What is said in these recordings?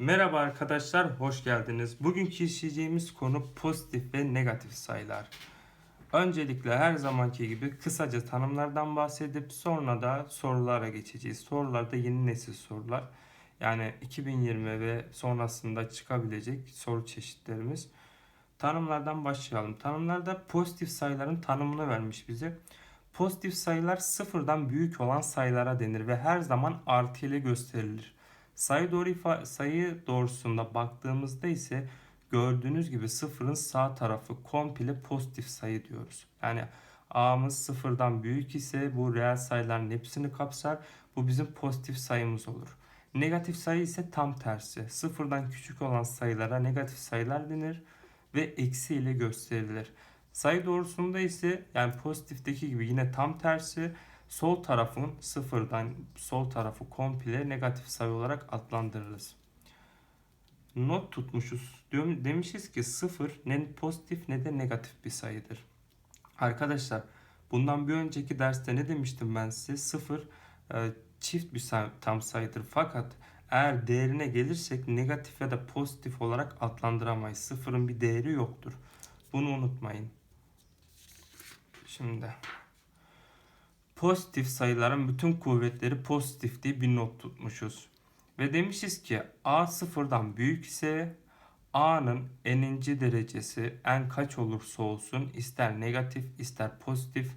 Merhaba arkadaşlar, hoş geldiniz. Bugünkü işleyeceğimiz konu pozitif ve negatif sayılar. Öncelikle her zamanki gibi kısaca tanımlardan bahsedip sonra da sorulara geçeceğiz. Sorularda yeni nesil sorular. Yani 2020 ve sonrasında çıkabilecek soru çeşitlerimiz. Tanımlardan başlayalım. Tanımlarda pozitif sayıların tanımını vermiş bize. Pozitif sayılar sıfırdan büyük olan sayılara denir ve her zaman artı ile gösterilir. Sayı doğru ifa- sayı doğrusunda baktığımızda ise gördüğünüz gibi sıfırın sağ tarafı komple pozitif sayı diyoruz. Yani a'mız sıfırdan büyük ise bu reel sayıların hepsini kapsar. Bu bizim pozitif sayımız olur. Negatif sayı ise tam tersi. Sıfırdan küçük olan sayılara negatif sayılar denir ve eksi ile gösterilir. Sayı doğrusunda ise yani pozitifteki gibi yine tam tersi sol tarafın sıfırdan sol tarafı komple negatif sayı olarak adlandırırız. Not tutmuşuz. Demişiz ki sıfır ne pozitif ne de negatif bir sayıdır. Arkadaşlar bundan bir önceki derste ne demiştim ben size? Sıfır e, çift bir tam sayıdır. Fakat eğer değerine gelirsek negatif ya da pozitif olarak adlandıramayız. Sıfırın bir değeri yoktur. Bunu unutmayın. Şimdi pozitif sayıların bütün kuvvetleri pozitif diye bir not tutmuşuz. Ve demişiz ki a sıfırdan büyük ise a'nın n'inci derecesi n kaç olursa olsun ister negatif ister pozitif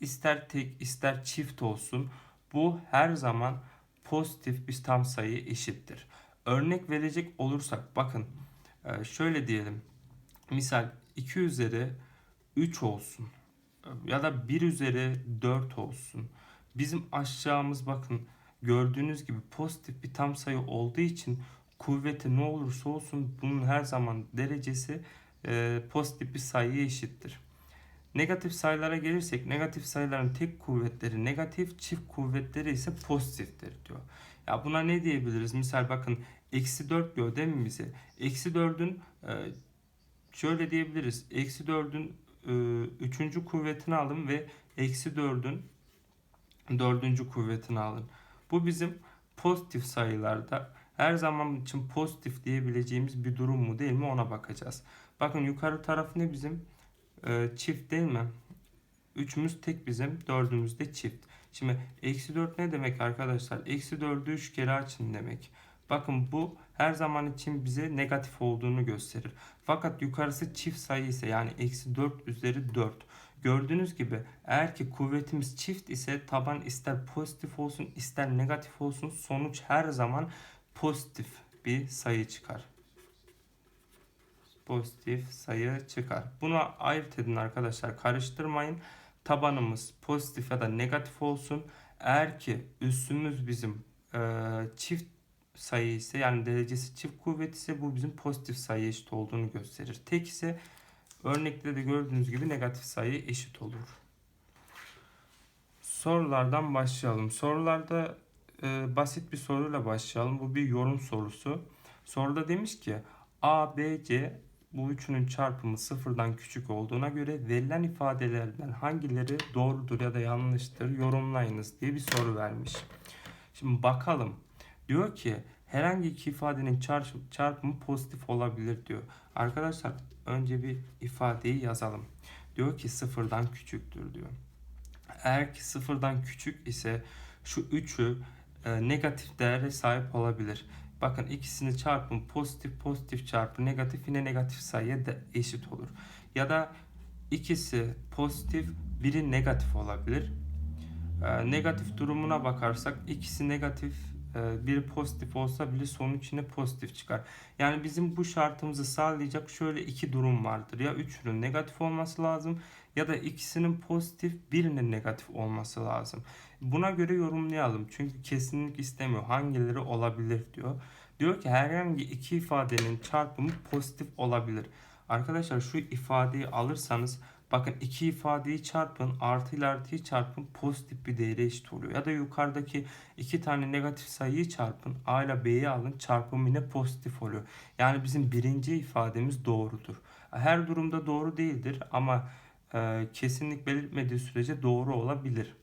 ister tek ister çift olsun bu her zaman pozitif bir tam sayı eşittir. Örnek verecek olursak bakın e, şöyle diyelim. Misal 2 üzeri 3 olsun ya da 1 üzeri 4 olsun. Bizim aşağımız bakın gördüğünüz gibi pozitif bir tam sayı olduğu için kuvveti ne olursa olsun bunun her zaman derecesi e, pozitif bir sayıya eşittir. Negatif sayılara gelirsek negatif sayıların tek kuvvetleri negatif, çift kuvvetleri ise pozitiftir diyor. Ya buna ne diyebiliriz? Misal bakın eksi 4 diyor değil mi bize? Eksi 4'ün e, şöyle diyebiliriz. Eksi 4'ün e, üçüncü kuvvetini alın ve eksi 4'ün dördüncü kuvvetini alın. Bu bizim pozitif sayılarda her zaman için pozitif diyebileceğimiz bir durum mu değil mi ona bakacağız. Bakın yukarı taraf ne bizim? Ee, çift değil mi? Üçümüz tek bizim, dördümüz de çift. Şimdi eksi 4 ne demek arkadaşlar? Eksi 4'ü 3 kere açın demek. Bakın bu her zaman için bize negatif olduğunu gösterir. Fakat yukarısı çift sayı ise yani eksi 4 üzeri 4. Gördüğünüz gibi eğer ki kuvvetimiz çift ise taban ister pozitif olsun ister negatif olsun sonuç her zaman pozitif bir sayı çıkar. Pozitif sayı çıkar. Bunu ayırt edin arkadaşlar karıştırmayın. Tabanımız pozitif ya da negatif olsun. Eğer ki üstümüz bizim e, çift sayı ise yani derecesi çift kuvvet ise bu bizim pozitif sayı eşit olduğunu gösterir. Tek ise örnekte de gördüğünüz gibi negatif sayı eşit olur. Sorulardan başlayalım. Sorularda e, basit bir soruyla başlayalım. Bu bir yorum sorusu. Soruda demiş ki A, B, C bu üçünün çarpımı sıfırdan küçük olduğuna göre verilen ifadelerden hangileri doğrudur ya da yanlıştır yorumlayınız diye bir soru vermiş. Şimdi bakalım. Diyor ki herhangi iki ifadenin çarp- çarpımı pozitif olabilir diyor. Arkadaşlar önce bir ifadeyi yazalım. Diyor ki sıfırdan küçüktür diyor. Eğer ki sıfırdan küçük ise şu üçü e, negatif değere sahip olabilir. Bakın ikisini çarpın pozitif pozitif çarpı negatif yine negatif sayıya da eşit olur. Ya da ikisi pozitif biri negatif olabilir. E, negatif durumuna bakarsak ikisi negatif e, biri pozitif olsa bile sonuç yine pozitif çıkar. Yani bizim bu şartımızı sağlayacak şöyle iki durum vardır. Ya üçünün negatif olması lazım ya da ikisinin pozitif birinin negatif olması lazım. Buna göre yorumlayalım. Çünkü kesinlik istemiyor. Hangileri olabilir diyor. Diyor ki herhangi iki ifadenin çarpımı pozitif olabilir. Arkadaşlar şu ifadeyi alırsanız bakın iki ifadeyi çarpın artı ile artıyı çarpın pozitif bir değere eşit oluyor. Ya da yukarıdaki iki tane negatif sayıyı çarpın a ile b'yi alın çarpım yine pozitif oluyor. Yani bizim birinci ifademiz doğrudur. Her durumda doğru değildir ama e, kesinlik belirtmediği sürece doğru olabilir.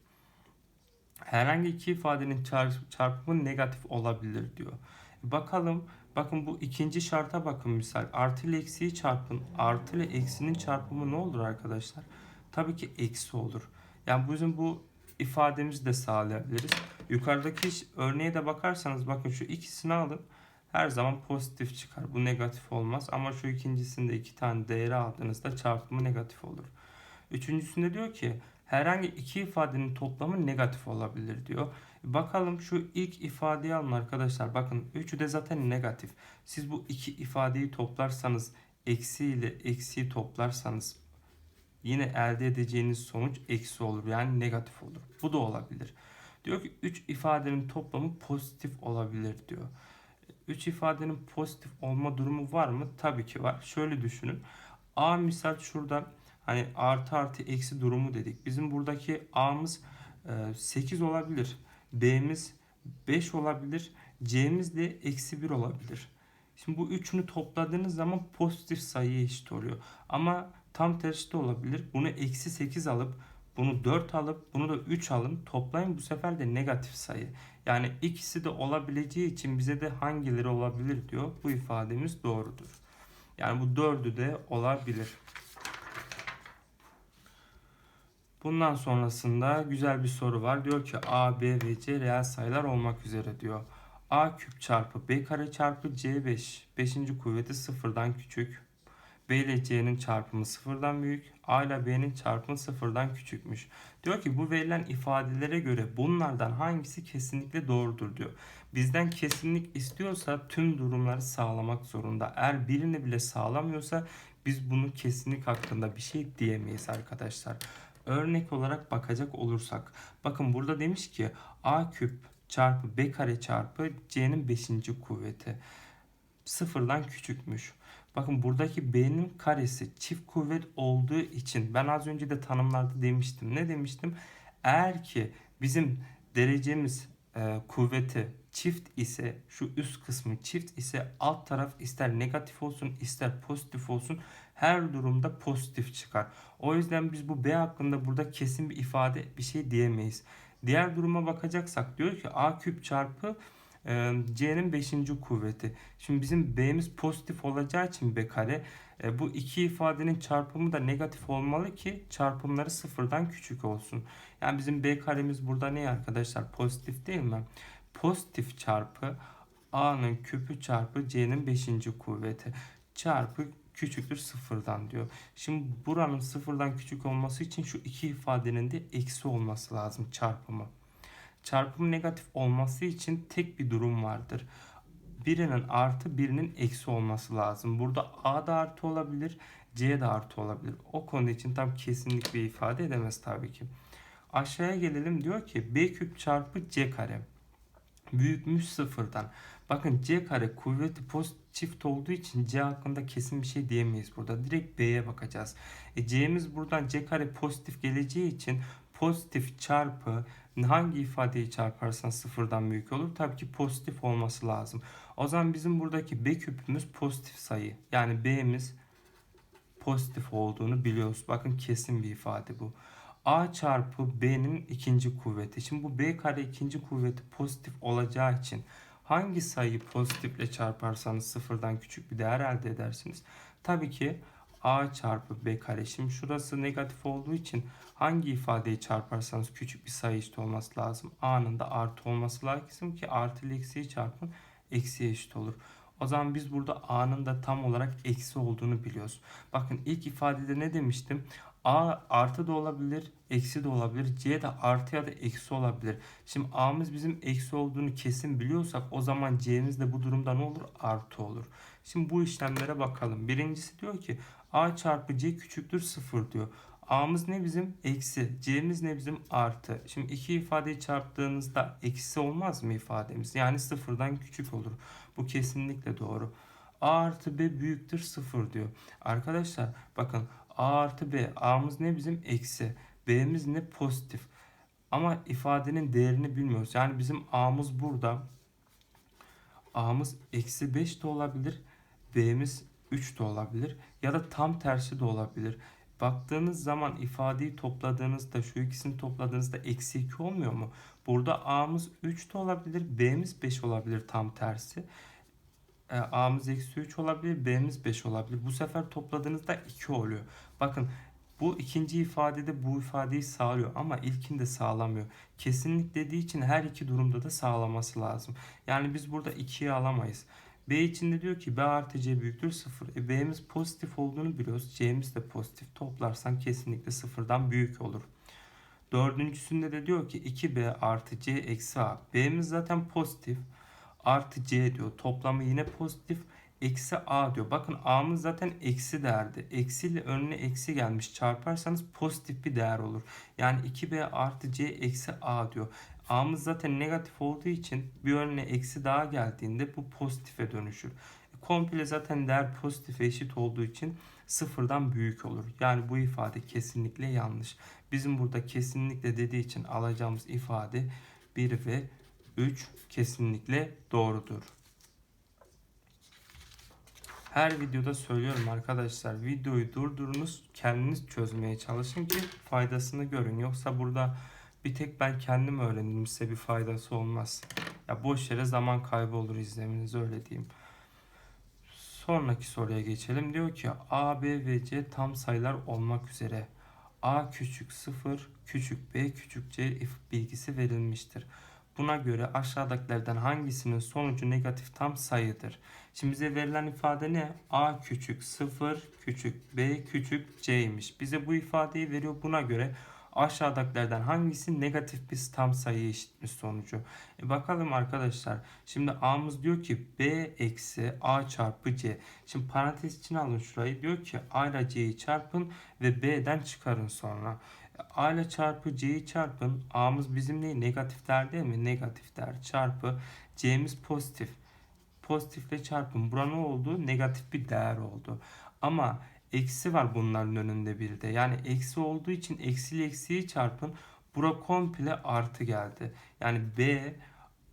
Herhangi iki ifadenin çar- çarpımı negatif olabilir diyor. Bakalım bakın bu ikinci şarta bakın misal artı ile eksiyi çarpın. Artı ile eksinin çarpımı ne olur arkadaşlar? Tabii ki eksi olur. Yani bizim bu ifademizi de sağlayabiliriz. Yukarıdaki örneğe de bakarsanız bakın şu ikisini alın. Her zaman pozitif çıkar. Bu negatif olmaz. Ama şu ikincisinde iki tane değeri aldığınızda çarpımı negatif olur. Üçüncüsünde diyor ki herhangi iki ifadenin toplamı negatif olabilir diyor. Bakalım şu ilk ifadeyi alın arkadaşlar. Bakın üçü de zaten negatif. Siz bu iki ifadeyi toplarsanız eksi ile eksiyi toplarsanız yine elde edeceğiniz sonuç eksi olur. Yani negatif olur. Bu da olabilir. Diyor ki 3 ifadenin toplamı pozitif olabilir diyor. 3 ifadenin pozitif olma durumu var mı? Tabii ki var. Şöyle düşünün. A misal şurada hani artı artı eksi durumu dedik. Bizim buradaki A'mız e, 8 olabilir. B'miz 5 olabilir. C'miz de eksi 1 olabilir. Şimdi bu üçünü topladığınız zaman pozitif sayıya eşit oluyor. Ama tam tersi de olabilir. Bunu eksi 8 alıp bunu 4 alıp bunu da 3 alın. Toplayın bu sefer de negatif sayı. Yani ikisi de olabileceği için bize de hangileri olabilir diyor. Bu ifademiz doğrudur. Yani bu dördü de olabilir. Bundan sonrasında güzel bir soru var. Diyor ki A, B ve C reel sayılar olmak üzere diyor. A küp çarpı B kare çarpı C5. 5. kuvveti sıfırdan küçük. B ile C'nin çarpımı sıfırdan büyük. A ile B'nin çarpımı sıfırdan küçükmüş. Diyor ki bu verilen ifadelere göre bunlardan hangisi kesinlikle doğrudur diyor. Bizden kesinlik istiyorsa tüm durumları sağlamak zorunda. Eğer birini bile sağlamıyorsa biz bunu kesinlik hakkında bir şey diyemeyiz arkadaşlar. Örnek olarak bakacak olursak. Bakın burada demiş ki A küp çarpı B kare çarpı C'nin 5. kuvveti. Sıfırdan küçükmüş. Bakın buradaki B'nin karesi çift kuvvet olduğu için ben az önce de tanımlarda demiştim. Ne demiştim? Eğer ki bizim derecemiz e, kuvveti çift ise şu üst kısmı çift ise alt taraf ister negatif olsun ister pozitif olsun her durumda pozitif çıkar. O yüzden biz bu B hakkında burada kesin bir ifade bir şey diyemeyiz. Diğer duruma bakacaksak diyor ki A küp çarpı e, C'nin 5. kuvveti. Şimdi bizim B'miz pozitif olacağı için B kare e, bu iki ifadenin çarpımı da negatif olmalı ki çarpımları sıfırdan küçük olsun. Yani bizim B karemiz burada ne arkadaşlar? Pozitif değil mi? Pozitif çarpı A'nın küpü çarpı C'nin 5. kuvveti çarpı küçüktür sıfırdan diyor. Şimdi buranın sıfırdan küçük olması için şu iki ifadenin de eksi olması lazım çarpımı. Çarpım negatif olması için tek bir durum vardır. Birinin artı birinin eksi olması lazım. Burada A da artı olabilir, C de artı olabilir. O konu için tam kesinlik bir ifade edemez tabii ki. Aşağıya gelelim diyor ki B küp çarpı C kare büyükmüş sıfırdan. Bakın C kare kuvveti pozitif olduğu için C hakkında kesin bir şey diyemeyiz burada. Direkt B'ye bakacağız. E, C'miz buradan C kare pozitif geleceği için pozitif çarpı hangi ifadeyi çarparsan sıfırdan büyük olur? Tabii ki pozitif olması lazım. O zaman bizim buradaki B küpümüz pozitif sayı. Yani B'miz pozitif olduğunu biliyoruz. Bakın kesin bir ifade bu. A çarpı B'nin ikinci kuvveti. Şimdi bu B kare ikinci kuvveti pozitif olacağı için hangi sayıyı pozitifle çarparsanız sıfırdan küçük bir değer elde edersiniz. Tabii ki A çarpı B kare. Şimdi şurası negatif olduğu için hangi ifadeyi çarparsanız küçük bir sayı eşit olması lazım. A'nın da artı olması lazım ki artı ile eksiyi çarpın eksiye eşit olur. O zaman biz burada A'nın da tam olarak eksi olduğunu biliyoruz. Bakın ilk ifadede ne demiştim? A artı da olabilir, eksi de olabilir. C de artı ya da eksi olabilir. Şimdi A'mız bizim eksi olduğunu kesin biliyorsak o zaman C'miz de bu durumda ne olur? Artı olur. Şimdi bu işlemlere bakalım. Birincisi diyor ki A çarpı C küçüktür 0 diyor. A'mız ne bizim? Eksi. C'miz ne bizim? Artı. Şimdi iki ifadeyi çarptığınızda eksi olmaz mı ifademiz? Yani sıfırdan küçük olur. Bu kesinlikle doğru. A artı B büyüktür 0 diyor. Arkadaşlar bakın A artı B. A'mız ne bizim? Eksi. B'miz ne? Pozitif. Ama ifadenin değerini bilmiyoruz. Yani bizim A'mız burada. A'mız eksi 5 de olabilir. B'miz 3 de olabilir. Ya da tam tersi de olabilir. Baktığınız zaman ifadeyi topladığınızda şu ikisini topladığınızda eksi 2 olmuyor mu? Burada A'mız 3 de olabilir. B'miz 5 olabilir tam tersi. E, A'mız eksi 3 olabilir. B'miz 5 olabilir. Bu sefer topladığınızda 2 oluyor. Bakın bu ikinci ifadede bu ifadeyi sağlıyor ama ilkinde sağlamıyor. Kesinlik dediği için her iki durumda da sağlaması lazım. Yani biz burada 2'yi alamayız. B için de diyor ki B artı C büyüktür 0. E, B'miz pozitif olduğunu biliyoruz. C'miz de pozitif. Toplarsan kesinlikle sıfırdan büyük olur. Dördüncüsünde de diyor ki 2B artı C eksi A. B'miz zaten pozitif. Artı C diyor. Toplamı yine pozitif. Eksi A diyor. Bakın A'mız zaten eksi değerdi. Eksi ile önüne eksi gelmiş. Çarparsanız pozitif bir değer olur. Yani 2B artı C eksi A diyor. A'mız zaten negatif olduğu için bir önüne eksi daha geldiğinde bu pozitife dönüşür. Komple zaten değer pozitife eşit olduğu için sıfırdan büyük olur. Yani bu ifade kesinlikle yanlış. Bizim burada kesinlikle dediği için alacağımız ifade 1 ve 3 kesinlikle doğrudur. Her videoda söylüyorum arkadaşlar videoyu durdurunuz kendiniz çözmeye çalışın ki faydasını görün. Yoksa burada bir tek ben kendim öğrendim size bir faydası olmaz. Ya boş yere zaman kaybı olur izlemeniz öyle diyeyim. Sonraki soruya geçelim. Diyor ki A, B ve C tam sayılar olmak üzere A küçük 0, küçük B küçük C bilgisi verilmiştir. Buna göre aşağıdakilerden hangisinin sonucu negatif tam sayıdır? Şimdi bize verilen ifade ne? A küçük 0, küçük B küçük C'ymiş. Bize bu ifadeyi veriyor. Buna göre aşağıdakilerden hangisi negatif bir tam sayı eşitmiş sonucu. E bakalım arkadaşlar. Şimdi A'mız diyor ki B eksi A çarpı C. Şimdi parantez içine alın şurayı. Diyor ki A ile C'yi çarpın ve B'den çıkarın sonra. A ile çarpı C'yi çarpın. A'mız bizim ne? Negatif değer değil mi? Negatif değer çarpı C'miz pozitif. Pozitifle çarpın. Bura ne oldu? Negatif bir değer oldu. Ama eksi var bunların önünde bir de. Yani eksi olduğu için eksiyle eksiyi çarpın. Bura komple artı geldi. Yani B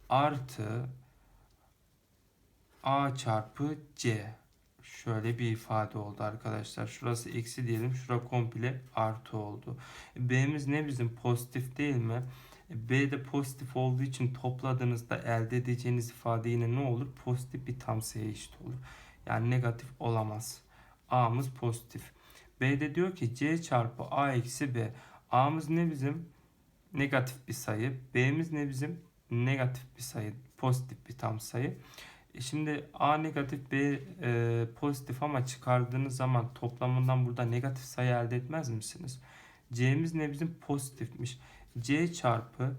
artı A çarpı C. Şöyle bir ifade oldu arkadaşlar. Şurası eksi diyelim. Şura komple artı oldu. B'miz ne bizim? Pozitif değil mi? B de pozitif olduğu için topladığınızda elde edeceğiniz ifade yine ne olur? Pozitif bir tam sayı eşit olur. Yani negatif olamaz. A'mız pozitif. B'de diyor ki C çarpı A eksi B. A'mız ne bizim? Negatif bir sayı. B'miz ne bizim? Negatif bir sayı. Pozitif bir tam sayı. E şimdi A negatif B e, pozitif ama çıkardığınız zaman toplamından burada negatif sayı elde etmez misiniz? C'miz ne bizim? Pozitifmiş. C çarpı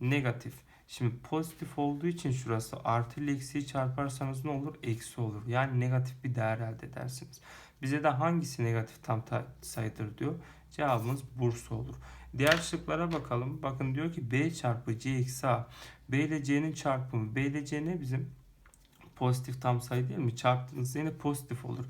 negatif. Şimdi pozitif olduğu için şurası artı ile eksiyi çarparsanız ne olur? Eksi olur. Yani negatif bir değer elde edersiniz. Bize de hangisi negatif tam sayıdır diyor. Cevabımız Bursa olur. Diğer şıklara bakalım. Bakın diyor ki B çarpı C eksi A. B ile C'nin çarpımı. B ile C ne bizim? Pozitif tam sayı değil mi? Çarptığınızda yine pozitif olur.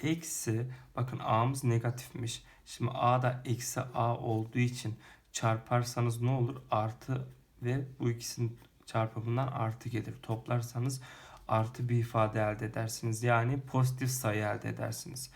Eksi bakın A'mız negatifmiş. Şimdi A da eksi A olduğu için çarparsanız ne olur? Artı ve bu ikisinin çarpımından artı gelir. Toplarsanız artı bir ifade elde edersiniz. Yani pozitif sayı elde edersiniz.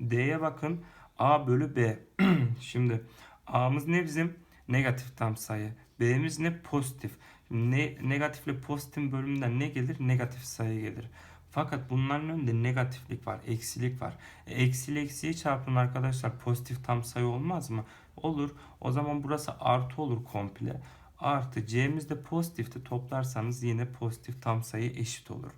D'ye bakın. A bölü B. Şimdi A'mız ne bizim? Negatif tam sayı. B'miz ne? Pozitif. Ne, negatifle pozitif bölümünden ne gelir? Negatif sayı gelir. Fakat bunların önünde negatiflik var, eksilik var. E, eksiyle eksiği çarpın arkadaşlar pozitif tam sayı olmaz mı? Olur. O zaman burası artı olur komple. Artı C'miz de pozitifti. Toplarsanız yine pozitif tam sayı eşit olur.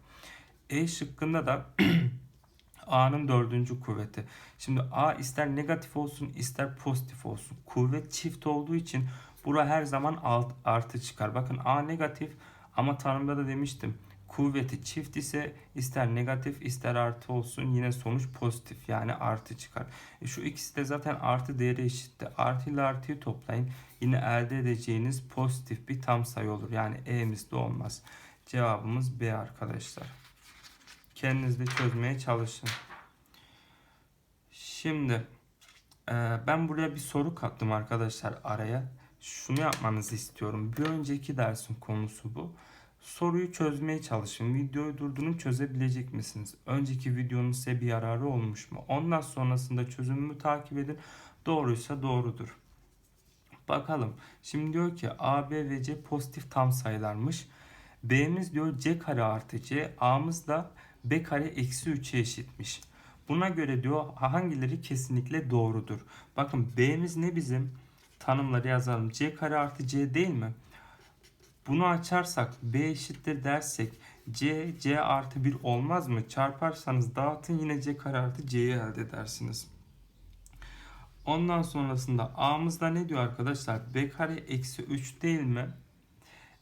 E şıkkında da A'nın dördüncü kuvveti. Şimdi A ister negatif olsun ister pozitif olsun. Kuvvet çift olduğu için bura her zaman alt, artı çıkar. Bakın A negatif ama tanımda da demiştim. Kuvveti çift ise ister negatif ister artı olsun yine sonuç pozitif yani artı çıkar. E şu ikisi de zaten artı değeri eşitti. Artı ile artıyı toplayın. Yine elde edeceğiniz pozitif bir tam sayı olur. Yani E'miz de olmaz. Cevabımız B arkadaşlar. Kendiniz de çözmeye çalışın. Şimdi e, ben buraya bir soru kattım arkadaşlar araya. Şunu yapmanızı istiyorum. Bir önceki dersin konusu bu. Soruyu çözmeye çalışın. Videoyu durdurup çözebilecek misiniz? Önceki videonun size bir yararı olmuş mu? Ondan sonrasında çözümümü takip edin. Doğruysa doğrudur. Bakalım. Şimdi diyor ki A, B ve C pozitif tam sayılarmış. B'miz diyor C kare artı C. A'mız da b kare eksi 3'e eşitmiş. Buna göre diyor hangileri kesinlikle doğrudur. Bakın b'miz ne bizim? Tanımları yazalım. c kare artı c değil mi? Bunu açarsak b eşittir dersek c c artı 1 olmaz mı? Çarparsanız dağıtın yine c kare artı c'yi elde edersiniz. Ondan sonrasında a'mızda ne diyor arkadaşlar? b kare eksi 3 değil mi?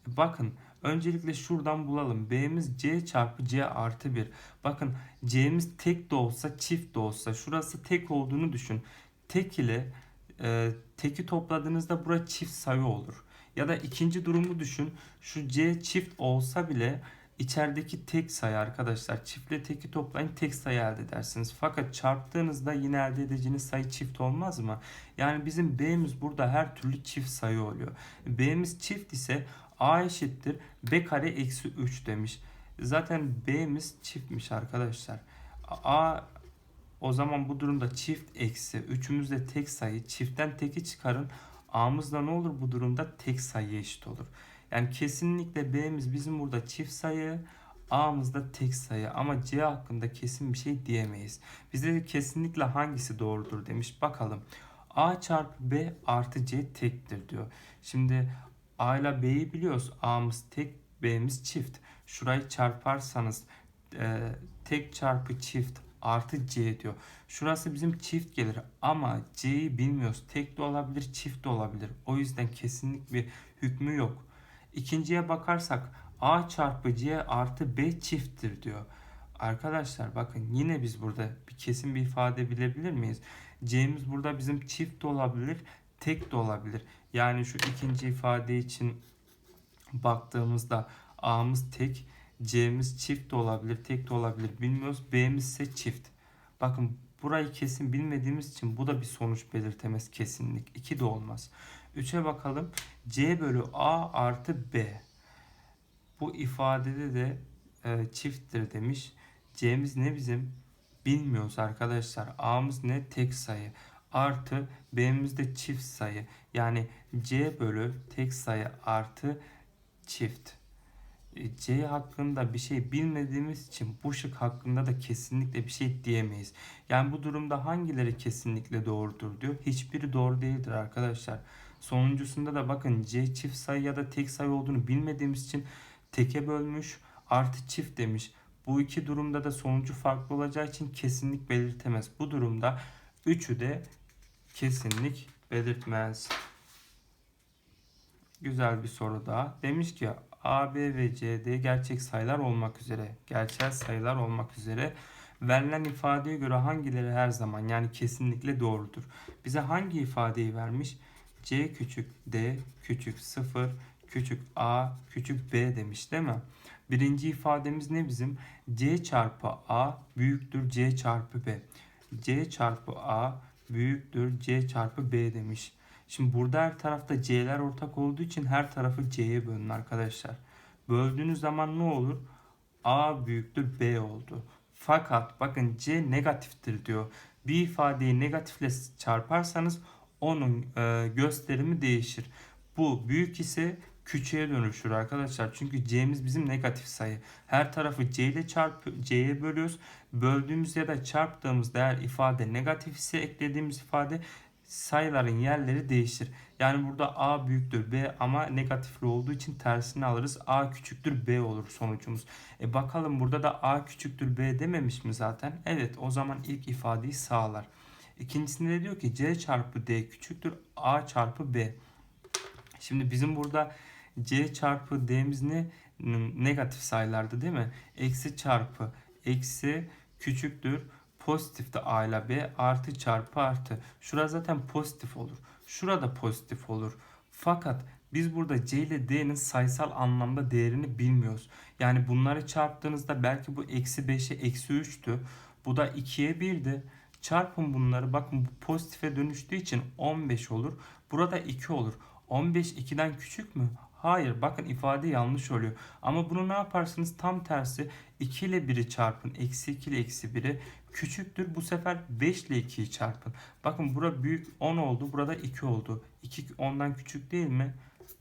Bakın öncelikle şuradan bulalım. b'miz c çarpı c artı 1. Bakın c'miz tek de olsa çift de olsa şurası tek olduğunu düşün. Tek ile e, teki topladığınızda bura çift sayı olur. Ya da ikinci durumu düşün. Şu c çift olsa bile içerideki tek sayı arkadaşlar. Çiftle teki toplayın tek sayı elde edersiniz. Fakat çarptığınızda yine elde edeceğiniz sayı çift olmaz mı? Yani bizim b'miz burada her türlü çift sayı oluyor. b'miz çift ise a eşittir b kare eksi 3 demiş. Zaten b'miz çiftmiş arkadaşlar. a o zaman bu durumda çift eksi 3'ümüz de tek sayı. Çiftten teki çıkarın. A'mız da ne olur bu durumda tek sayı eşit olur. Yani kesinlikle B'miz bizim burada çift sayı. A'mız da tek sayı ama C hakkında kesin bir şey diyemeyiz. Bize kesinlikle hangisi doğrudur demiş. Bakalım. A çarpı B artı C tektir diyor. Şimdi A ile B'yi biliyoruz. A'mız tek, B'miz çift. Şurayı çarparsanız e, tek çarpı çift artı C diyor. Şurası bizim çift gelir ama C'yi bilmiyoruz. Tek de olabilir, çift de olabilir. O yüzden kesinlik bir hükmü yok. İkinciye bakarsak A çarpı C artı B çifttir diyor. Arkadaşlar bakın yine biz burada bir kesin bir ifade bilebilir miyiz? C'miz burada bizim çift de olabilir, tek de olabilir. Yani şu ikinci ifade için baktığımızda A'mız tek, C'miz çift de olabilir, tek de olabilir. Bilmiyoruz. B'miz ise çift. Bakın burayı kesin bilmediğimiz için bu da bir sonuç belirtemez kesinlik. 2 de olmaz. 3'e bakalım. C bölü A artı B. Bu ifadede de e, çifttir demiş. C'miz ne bizim? Bilmiyoruz arkadaşlar. A'mız ne? Tek sayı. Artı B'miz de çift sayı. Yani C bölü tek sayı artı çift. E, C hakkında bir şey bilmediğimiz için bu şık hakkında da kesinlikle bir şey diyemeyiz. Yani bu durumda hangileri kesinlikle doğrudur diyor. Hiçbiri doğru değildir arkadaşlar. Sonuncusunda da bakın C çift sayı ya da tek sayı olduğunu bilmediğimiz için teke bölmüş artı çift demiş. Bu iki durumda da sonucu farklı olacağı için kesinlik belirtemez. Bu durumda üçü de kesinlik belirtmez. Güzel bir soru daha. Demiş ki A, B ve C, D gerçek sayılar olmak üzere, gerçel sayılar olmak üzere verilen ifadeye göre hangileri her zaman yani kesinlikle doğrudur? Bize hangi ifadeyi vermiş? C küçük D küçük 0 küçük A küçük B demiş değil mi? Birinci ifademiz ne bizim? C çarpı A büyüktür C çarpı B. C çarpı A büyüktür C çarpı B demiş. Şimdi burada her tarafta C'ler ortak olduğu için her tarafı C'ye bölün arkadaşlar. Böldüğünüz zaman ne olur? A büyüktür B oldu. Fakat bakın C negatiftir diyor. Bir ifadeyi negatifle çarparsanız onun e, gösterimi değişir. Bu büyük ise küçüğe dönüşür arkadaşlar. Çünkü c'miz bizim negatif sayı. Her tarafı c ile çarp c'ye bölüyoruz. Böldüğümüz ya da çarptığımız değer ifade negatif ise eklediğimiz ifade sayıların yerleri değişir. Yani burada a büyüktür b ama negatifli olduğu için tersini alırız. a küçüktür b olur sonucumuz. E bakalım burada da a küçüktür b dememiş mi zaten? Evet o zaman ilk ifadeyi sağlar. İkincisinde de diyor ki c çarpı d küçüktür a çarpı b. Şimdi bizim burada c çarpı d'miz ne? Negatif sayılardı değil mi? Eksi çarpı eksi küçüktür. Pozitif de a ile b artı çarpı artı. Şurada zaten pozitif olur. Şurada pozitif olur. Fakat biz burada c ile d'nin sayısal anlamda değerini bilmiyoruz. Yani bunları çarptığınızda belki bu eksi 5'e eksi 3'tü. Bu da 2'ye 1'di. Çarpın bunları. Bakın bu pozitife dönüştüğü için 15 olur. Burada 2 olur. 15 2'den küçük mü? Hayır bakın ifade yanlış oluyor. Ama bunu ne yaparsınız? Tam tersi 2 ile 1'i çarpın. Eksi 2 ile eksi 1'i küçüktür. Bu sefer 5 ile 2'yi çarpın. Bakın bura büyük 10 oldu. Burada 2 oldu. 2 10'dan küçük değil mi?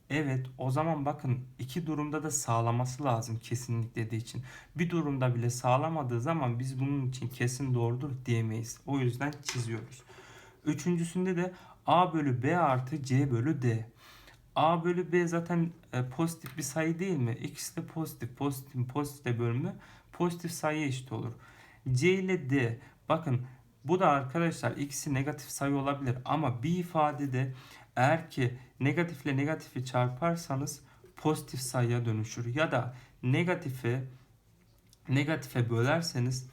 Evet o zaman bakın iki durumda da sağlaması lazım kesinlik dediği için. Bir durumda bile sağlamadığı zaman biz bunun için kesin doğrudur diyemeyiz. O yüzden çiziyoruz. Üçüncüsünde de A bölü B artı C bölü D. A bölü B zaten e, pozitif bir sayı değil mi? İkisi de pozitif. Pozitif pozitif bölümü pozitif sayı eşit olur. C ile D. Bakın bu da arkadaşlar ikisi negatif sayı olabilir ama bir ifadede eğer ki negatifle negatifi çarparsanız pozitif sayıya dönüşür ya da negatife negatife bölerseniz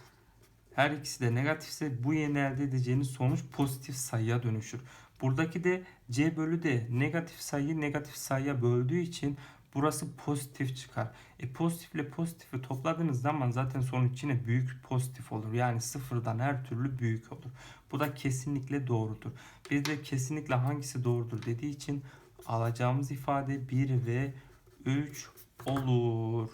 her ikisi de negatifse bu yeni elde edeceğiniz sonuç pozitif sayıya dönüşür. Buradaki de c bölü d negatif sayıyı negatif sayıya böldüğü için burası pozitif çıkar. E pozitifle pozitifi topladığınız zaman zaten sonuç yine büyük pozitif olur. Yani sıfırdan her türlü büyük olur. Bu da kesinlikle doğrudur. Biz de kesinlikle hangisi doğrudur dediği için alacağımız ifade 1 ve 3 olur.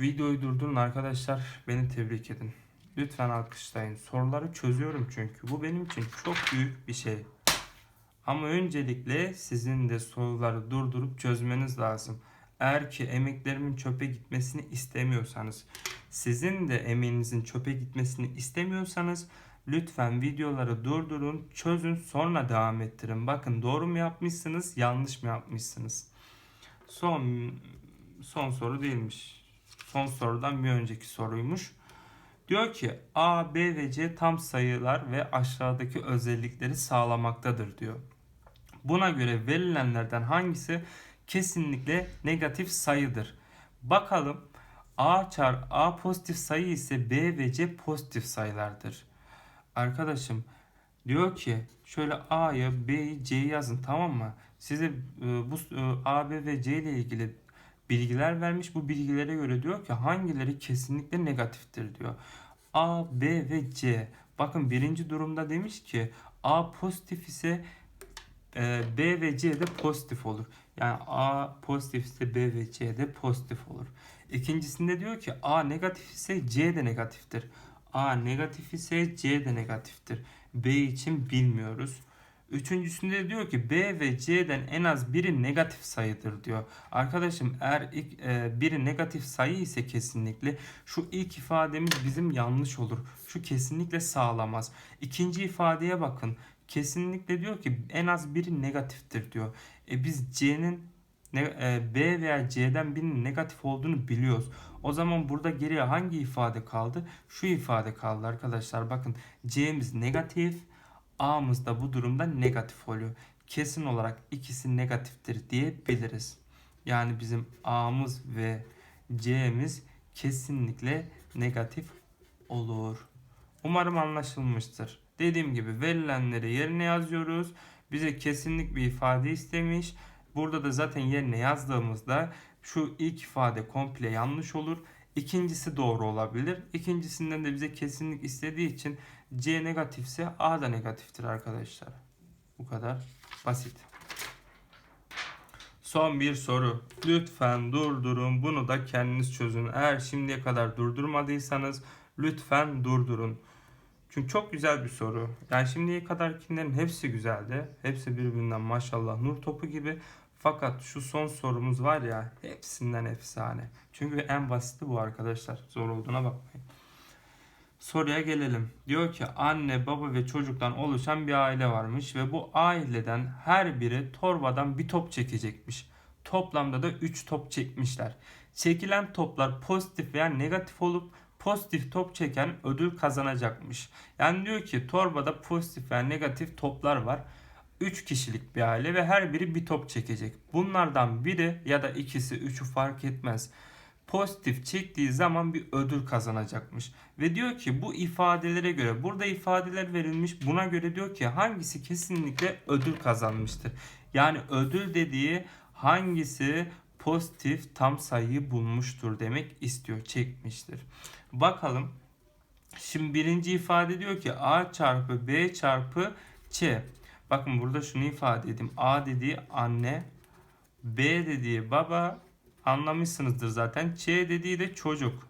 Videoyu durdurun arkadaşlar. Beni tebrik edin. Lütfen alkışlayın. Soruları çözüyorum çünkü. Bu benim için çok büyük bir şey. Ama öncelikle sizin de soruları durdurup çözmeniz lazım. Eğer ki emeklerimin çöpe gitmesini istemiyorsanız, sizin de emeğinizin çöpe gitmesini istemiyorsanız lütfen videoları durdurun, çözün, sonra devam ettirin. Bakın doğru mu yapmışsınız, yanlış mı yapmışsınız? Son son soru değilmiş. Son sorudan bir önceki soruymuş. Diyor ki A, B ve C tam sayılar ve aşağıdaki özellikleri sağlamaktadır diyor. Buna göre verilenlerden hangisi kesinlikle negatif sayıdır? Bakalım A çar A pozitif sayı ise B ve C pozitif sayılardır. Arkadaşım diyor ki şöyle A'yı B'yi C'yi yazın tamam mı? Size e, bu e, A, B ve C ile ilgili bilgiler vermiş. Bu bilgilere göre diyor ki hangileri kesinlikle negatiftir diyor. A, B ve C. Bakın birinci durumda demiş ki A pozitif ise e, B ve C de pozitif olur. Yani A pozitif ise B ve C de pozitif olur. İkincisinde diyor ki A negatif ise C de negatiftir. A negatif ise C de negatiftir. B için bilmiyoruz. Üçüncüsünde diyor ki B ve C'den en az biri negatif sayıdır diyor. Arkadaşım eğer ilk, e, biri negatif sayı ise kesinlikle şu ilk ifademiz bizim yanlış olur. Şu kesinlikle sağlamaz. İkinci ifadeye bakın. Kesinlikle diyor ki en az biri negatiftir diyor. E biz C'nin e, B veya C'den birinin negatif olduğunu biliyoruz. O zaman burada geriye hangi ifade kaldı? Şu ifade kaldı arkadaşlar. Bakın C'miz negatif. A'mız da bu durumda negatif oluyor. Kesin olarak ikisi negatiftir diyebiliriz. Yani bizim A'mız ve C'miz kesinlikle negatif olur. Umarım anlaşılmıştır. Dediğim gibi verilenleri yerine yazıyoruz. Bize kesinlik bir ifade istemiş. Burada da zaten yerine yazdığımızda şu ilk ifade komple yanlış olur. İkincisi doğru olabilir. İkincisinden de bize kesinlik istediği için C negatifse A da negatiftir arkadaşlar. Bu kadar basit. Son bir soru. Lütfen durdurun. Bunu da kendiniz çözün. Eğer şimdiye kadar durdurmadıysanız lütfen durdurun. Çünkü çok güzel bir soru. Yani şimdiye kadarkilerin hepsi güzeldi. Hepsi birbirinden maşallah nur topu gibi. Fakat şu son sorumuz var ya hepsinden efsane. Çünkü en basiti bu arkadaşlar. Zor olduğuna bakmayın. Soruya gelelim. Diyor ki anne, baba ve çocuktan oluşan bir aile varmış ve bu aileden her biri torbadan bir top çekecekmiş. Toplamda da 3 top çekmişler. Çekilen toplar pozitif veya negatif olup pozitif top çeken ödül kazanacakmış. Yani diyor ki torbada pozitif veya negatif toplar var. 3 kişilik bir aile ve her biri bir top çekecek. Bunlardan biri ya da ikisi üçü fark etmez. Pozitif çektiği zaman bir ödül kazanacakmış. Ve diyor ki bu ifadelere göre burada ifadeler verilmiş. Buna göre diyor ki hangisi kesinlikle ödül kazanmıştır. Yani ödül dediği hangisi pozitif tam sayıyı bulmuştur demek istiyor, çekmiştir. Bakalım. Şimdi birinci ifade diyor ki A çarpı B çarpı C. Bakın burada şunu ifade edeyim. A dediği anne, B dediği baba anlamışsınızdır zaten. C dediği de çocuk.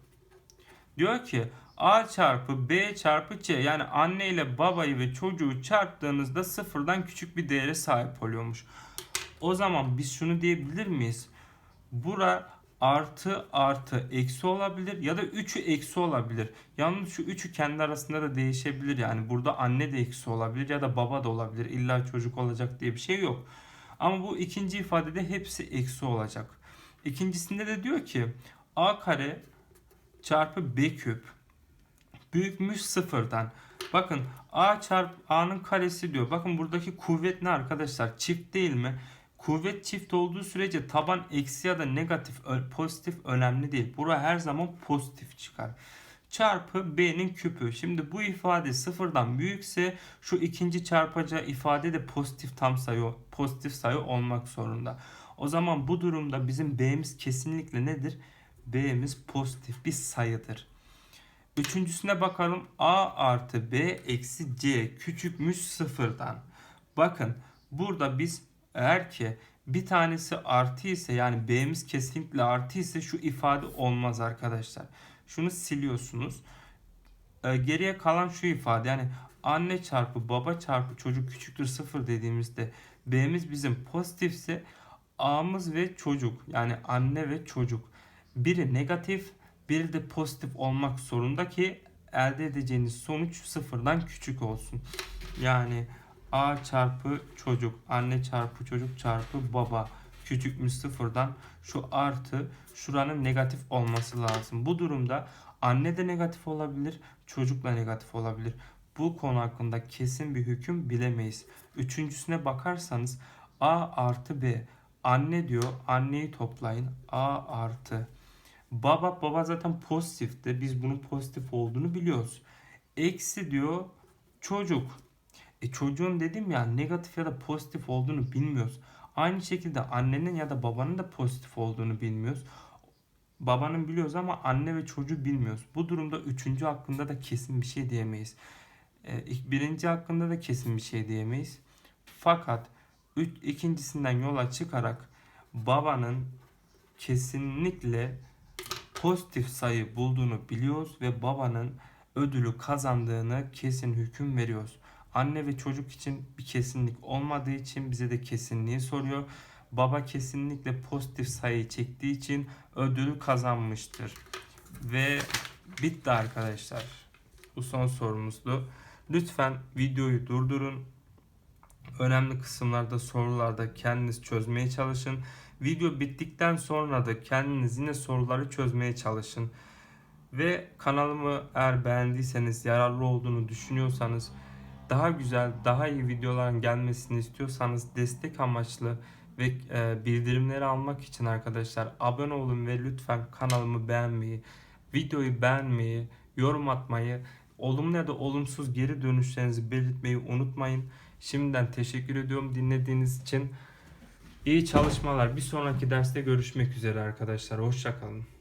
Diyor ki A çarpı B çarpı C yani anne ile babayı ve çocuğu çarptığınızda sıfırdan küçük bir değere sahip oluyormuş. O zaman biz şunu diyebilir miyiz? Bura artı artı eksi olabilir ya da 3'ü eksi olabilir. Yalnız şu 3'ü kendi arasında da değişebilir. Yani burada anne de eksi olabilir ya da baba da olabilir. İlla çocuk olacak diye bir şey yok. Ama bu ikinci ifadede hepsi eksi olacak. İkincisinde de diyor ki a kare çarpı b küp büyükmüş sıfırdan. Bakın a çarpı a'nın karesi diyor. Bakın buradaki kuvvet ne arkadaşlar? Çift değil mi? Kuvvet çift olduğu sürece taban eksi ya da negatif, pozitif önemli değil. Bura her zaman pozitif çıkar. Çarpı b'nin küpü. Şimdi bu ifade sıfırdan büyükse şu ikinci çarpacağı ifade de pozitif tam sayı, pozitif sayı olmak zorunda. O zaman bu durumda bizim b'miz kesinlikle nedir? b'miz pozitif bir sayıdır. Üçüncüsüne bakalım. A artı B eksi C küçükmüş sıfırdan. Bakın burada biz eğer ki bir tanesi artı ise yani B'miz kesinlikle artı ise şu ifade olmaz arkadaşlar. Şunu siliyorsunuz. Ee, geriye kalan şu ifade yani anne çarpı baba çarpı çocuk küçüktür sıfır dediğimizde B'miz bizim pozitifse A'mız ve çocuk yani anne ve çocuk biri negatif biri de pozitif olmak zorunda ki elde edeceğiniz sonuç sıfırdan küçük olsun. Yani A çarpı çocuk, anne çarpı çocuk çarpı baba küçükmüş sıfırdan şu artı şuranın negatif olması lazım. Bu durumda anne de negatif olabilir, çocuk da negatif olabilir. Bu konu hakkında kesin bir hüküm bilemeyiz. Üçüncüsüne bakarsanız A artı B. Anne diyor, anneyi toplayın. A artı Baba baba zaten pozitifti. Biz bunun pozitif olduğunu biliyoruz. Eksi diyor çocuk. E çocuğun dedim ya negatif ya da pozitif olduğunu bilmiyoruz. Aynı şekilde annenin ya da babanın da pozitif olduğunu bilmiyoruz. Babanın biliyoruz ama anne ve çocuğu bilmiyoruz. Bu durumda üçüncü hakkında da kesin bir şey diyemeyiz. E, birinci hakkında da kesin bir şey diyemeyiz. Fakat üç, ikincisinden yola çıkarak babanın kesinlikle pozitif sayı bulduğunu biliyoruz ve babanın ödülü kazandığını kesin hüküm veriyoruz. Anne ve çocuk için bir kesinlik olmadığı için bize de kesinliği soruyor. Baba kesinlikle pozitif sayı çektiği için ödülü kazanmıştır. Ve bitti arkadaşlar. Bu son sorumuzdu. Lütfen videoyu durdurun. Önemli kısımlarda sorularda kendiniz çözmeye çalışın. Video bittikten sonra da kendiniz yine soruları çözmeye çalışın. Ve kanalımı eğer beğendiyseniz, yararlı olduğunu düşünüyorsanız, daha güzel, daha iyi videoların gelmesini istiyorsanız destek amaçlı ve e, bildirimleri almak için arkadaşlar abone olun ve lütfen kanalımı beğenmeyi, videoyu beğenmeyi, yorum atmayı, olumlu ya da olumsuz geri dönüşlerinizi belirtmeyi unutmayın. Şimdiden teşekkür ediyorum dinlediğiniz için. İyi çalışmalar. Bir sonraki derste görüşmek üzere arkadaşlar. Hoşçakalın.